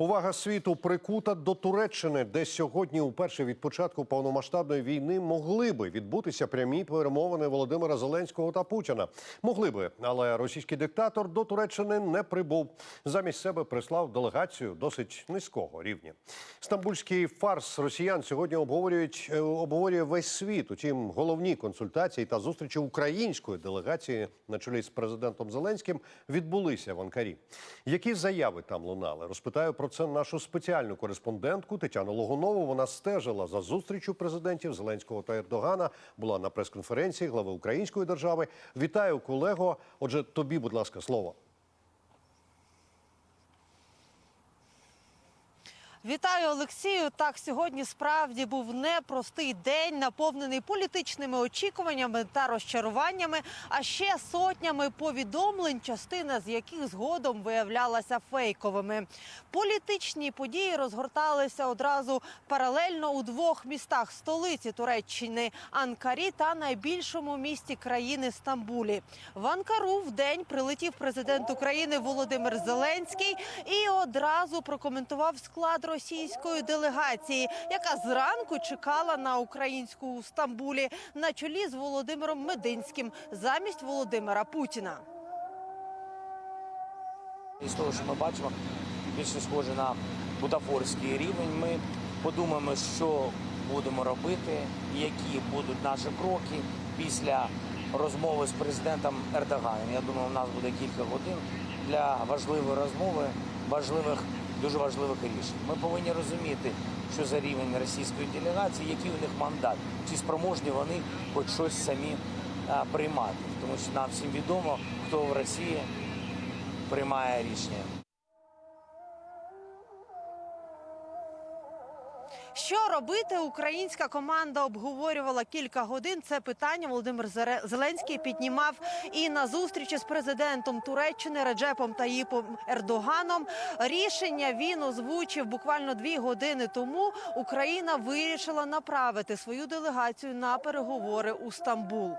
Увага світу прикута до Туреччини, де сьогодні, уперше від початку повномасштабної війни, могли би відбутися прямі перемовини Володимира Зеленського та Путіна. Могли би, але російський диктатор до Туреччини не прибув. Замість себе прислав делегацію досить низького рівня. Стамбульський фарс росіян сьогодні обговорюють е, обговорює весь світ. Утім, головні консультації та зустрічі української делегації на чолі з президентом Зеленським відбулися в Анкарі. Які заяви там лунали? Розпитаю про це нашу спеціальну кореспондентку Тетяну Логунову. Вона стежила за зустрічю президентів Зеленського та Ердогана. Була на прес-конференції глави Української держави. Вітаю, колего. Отже, тобі, будь ласка, слово. Вітаю, Олексію. Так, сьогодні справді був непростий день, наповнений політичними очікуваннями та розчаруваннями, а ще сотнями повідомлень, частина з яких згодом виявлялася фейковими. Політичні події розгорталися одразу паралельно у двох містах столиці Туреччини Анкарі та найбільшому місті країни Стамбулі. В Анкару в день прилетів президент України Володимир Зеленський і одразу прокоментував склад російської делегації, яка зранку чекала на українську у Стамбулі на чолі з Володимиром Мединським замість Володимира Путіна. Із того, що ми бачимо, більше схоже на бутафорський рівень. Ми подумаємо, що будемо робити, які будуть наші кроки після розмови з президентом Ердоганом. Я думаю, у нас буде кілька годин для важливої розмови, важливих, дуже важливих рішень. Ми повинні розуміти, що за рівень російської делегації, який у них мандат, чи спроможні вони хоч щось самі приймати, тому що нам всім відомо, хто в Росії приймає рішення. Що робити? Українська команда обговорювала кілька годин. Це питання Володимир Зеленський піднімав і на зустрічі з президентом Туреччини Реджепом Таїпом Ердоганом. Рішення він озвучив буквально дві години тому. Україна вирішила направити свою делегацію на переговори у Стамбул.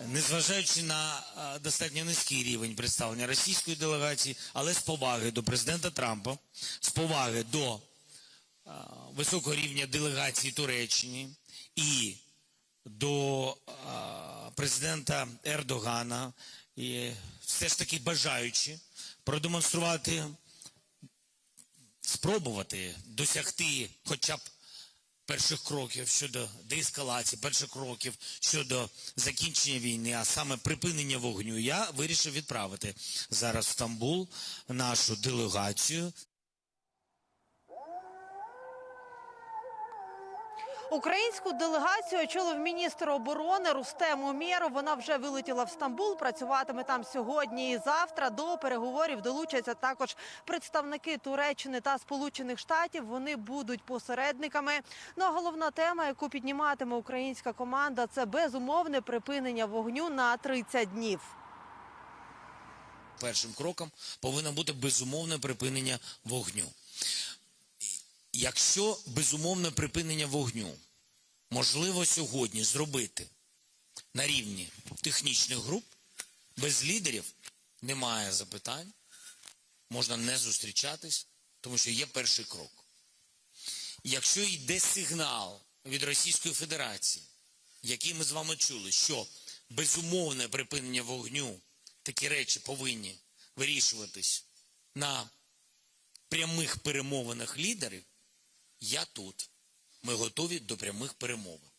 незважаючи на достатньо низький рівень представлення російської делегації, але з поваги до президента Трампа, з поваги до високого рівня делегації Туреччини і до е, президента Ердогана, і все ж таки бажаючи продемонструвати, спробувати досягти хоча б перших кроків щодо деескалації, перших кроків щодо закінчення війни, а саме припинення вогню, я вирішив відправити зараз в Стамбул нашу делегацію. Українську делегацію очолив міністр оборони Рустем Умєров. Вона вже вилетіла в Стамбул. Працюватиме там сьогодні і завтра. До переговорів долучаться також представники Туреччини та Сполучених Штатів. Вони будуть посередниками. Ну а головна тема, яку підніматиме українська команда, це безумовне припинення вогню на 30 днів. Першим кроком повинно бути безумовне припинення вогню. Якщо безумовне припинення вогню можливо сьогодні зробити на рівні технічних груп, без лідерів немає запитань, можна не зустрічатись, тому що є перший крок. Якщо йде сигнал від Російської Федерації, який ми з вами чули, що безумовне припинення вогню, такі речі повинні вирішуватись на прямих перемовинах лідерів, я тут. Ми готові до прямих перемовин.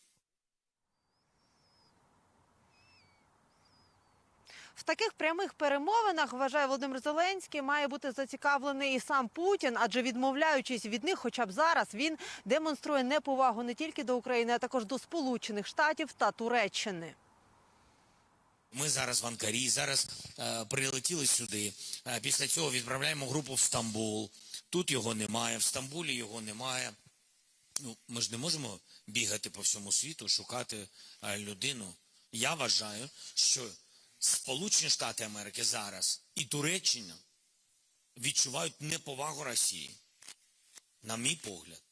В таких прямих перемовинах вважає Володимир Зеленський, має бути зацікавлений і сам Путін, адже відмовляючись від них, хоча б зараз він демонструє неповагу не тільки до України, а також до Сполучених Штатів та Туреччини. Ми зараз в Анкарі, зараз е, прилетіли сюди. Е, після цього відправляємо групу в Стамбул. Тут його немає, в Стамбулі його немає. Ну, ми ж не можемо бігати по всьому світу, шукати е, людину. Я вважаю, що Сполучені Штати Америки зараз і Туреччина відчувають неповагу Росії. На мій погляд.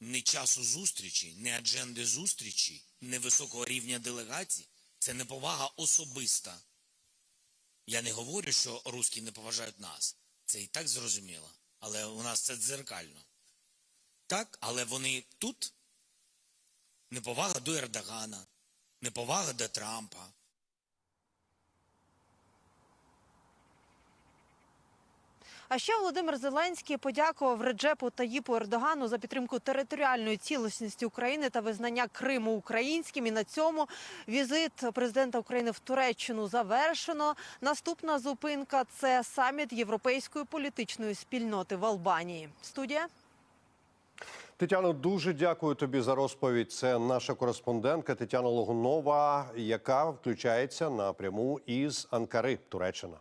Не часу зустрічі, не адженди зустрічі, не високого рівня делегацій. Це неповага особиста Я не говорю, що русські не поважають нас. Це і так зрозуміло. Але у нас це дзеркально. Так, але вони тут неповага до Ердогана, неповага до Трампа. А ще Володимир Зеленський подякував Реджепу Таїпу Ердогану за підтримку територіальної цілісності України та визнання Криму українським. І на цьому візит президента України в Туреччину завершено. Наступна зупинка це саміт європейської політичної спільноти в Албанії. Студія. Тетяно, дуже дякую тобі за розповідь. Це наша кореспондентка Тетяна Логунова, яка включається напряму із Анкари, Туреччина.